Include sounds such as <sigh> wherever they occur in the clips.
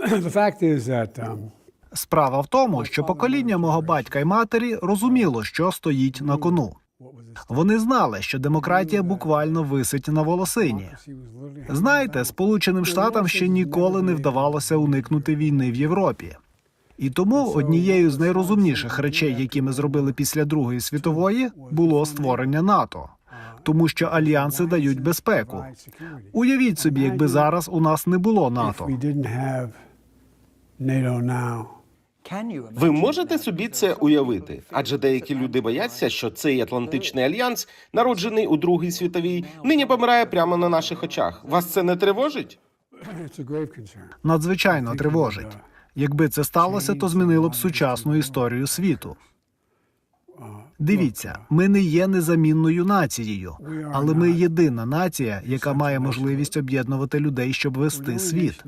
<coughs> Справа в тому, що покоління мого батька й матері розуміло, що стоїть на кону. Вони знали, що демократія буквально висить на волосині. Знаєте, Сполученим Штатам ще ніколи не вдавалося уникнути війни в Європі. І тому однією з найрозумніших речей, які ми зробили після Другої світової, було створення НАТО, тому що альянси дають безпеку. Уявіть собі, якби зараз у нас не було НАТО. Ви можете собі це уявити? Адже деякі люди бояться, що цей Атлантичний альянс, народжений у Другій світовій, нині помирає прямо на наших очах. Вас це не тривожить? Надзвичайно тривожить. Якби це сталося, то змінило б сучасну історію світу. Дивіться, ми не є незамінною нацією, але ми єдина нація, яка має можливість об'єднувати людей, щоб вести світ.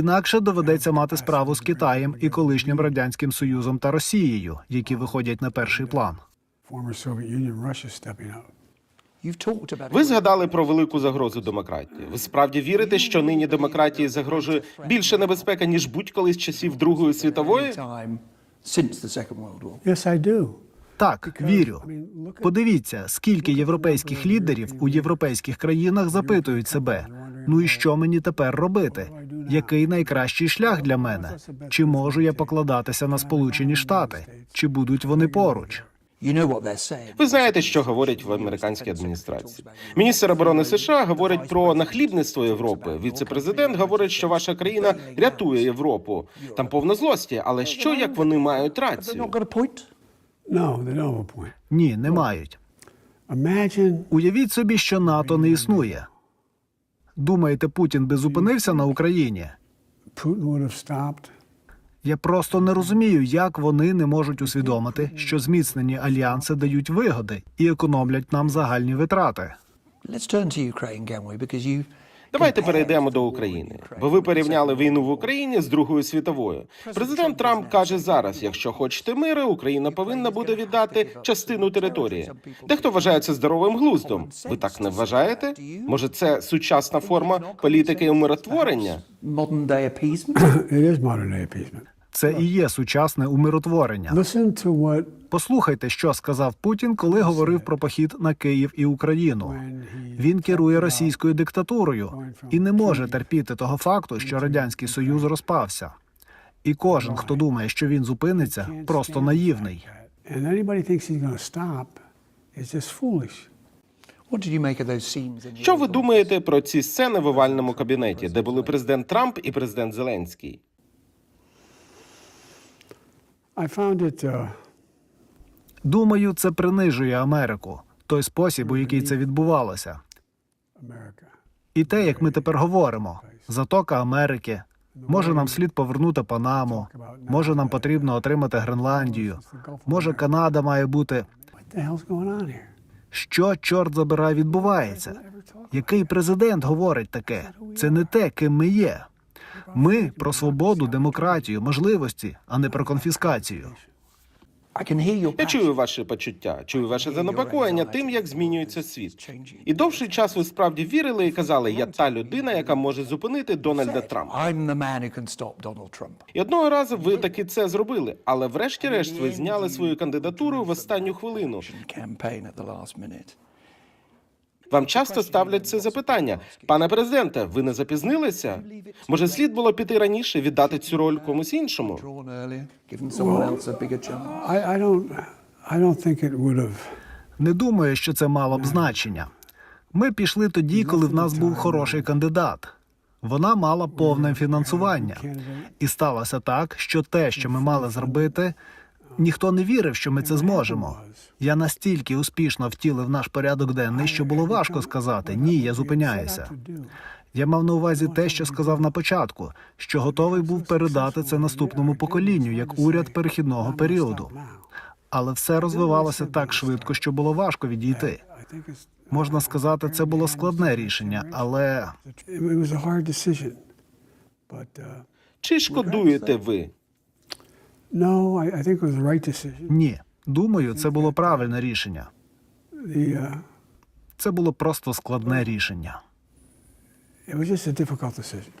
Інакше доведеться мати справу з Китаєм і колишнім радянським союзом та Росією, які виходять на перший план. Ви згадали про велику загрозу демократії. Ви справді вірите, що нині демократії загрожує більше небезпека ніж будь-коли з часів Другої світової? Yes, I do. Так, вірю. Подивіться, скільки європейських лідерів у європейських країнах запитують себе: ну і що мені тепер робити? Який найкращий шлях для мене? Чи можу я покладатися на Сполучені Штати? Чи будуть вони поруч? Ви знаєте, що говорять в американській адміністрації. Міністр оборони США говорить про нахлібництво Європи. Віце-президент говорить, що ваша країна рятує Європу. Там повно злості. Але що як вони мають рацію? Ні, не мають. Уявіть собі, що НАТО не існує. Думаєте, Путін би зупинився на Україні? Я просто не розумію, як вони не можуть усвідомити, що зміцнені альянси дають вигоди і економлять нам загальні витрати. Let's turn to Ukraine, can we? Because you. Давайте перейдемо до України. Бо ви порівняли війну в Україні з Другою світовою. Президент Трамп каже зараз: якщо хочете миру, Україна повинна буде віддати частину території. Дехто вважає це здоровим глуздом. Ви так не вважаєте? Може, це сучасна форма політики умиротворення? Це і є сучасне умиротворення. Послухайте, що сказав Путін, коли говорив про похід на Київ і Україну. Він керує російською диктатурою і не може терпіти того факту, що радянський союз розпався. І кожен, хто думає, що він зупиниться, просто наївний. Що ви думаєте про ці сцени в овальному кабінеті, де були президент Трамп і президент Зеленський? I found it uh, Думаю, це принижує Америку, той спосіб, у який це відбувалося. І те, як ми тепер говоримо, затока Америки. Може, нам слід повернути Панаму, може, нам потрібно отримати Гренландію. Може, Канада має бути. Що, чорт забирай, відбувається? Який президент говорить таке? Це не те, ким ми є. Ми про свободу, демократію, можливості, а не про конфіскацію. Я чую ваші почуття, чую ваше занепокоєння тим, як змінюється світ. І довший час ви справді вірили і казали, я та людина, яка може зупинити Дональда Трампа. І одного разу ви таки це зробили, але врешті-решт ви зняли свою кандидатуру в останню хвилину. Вам часто ставлять це запитання, пане президенте, ви не запізнилися? Може, слід було піти раніше, віддати цю роль комусь іншому? Не думаю, що це мало б значення. Ми пішли тоді, коли в нас був хороший кандидат. Вона мала повне фінансування. І сталося так, що те, що ми мали зробити, ніхто не вірив, що ми це зможемо. Я настільки успішно втілив наш порядок денний, що було важко сказати ні, я зупиняюся. Я мав на увазі те, що сказав на початку, що готовий був передати це наступному поколінню як уряд перехідного періоду. Але все розвивалося так швидко, що було важко відійти. Можна сказати, це було складне рішення, але uh, Чи шкодуєте ви? Ні. Думаю, це було правильне рішення. Uh, Це було просто складне рішення. it was just a difficult decision.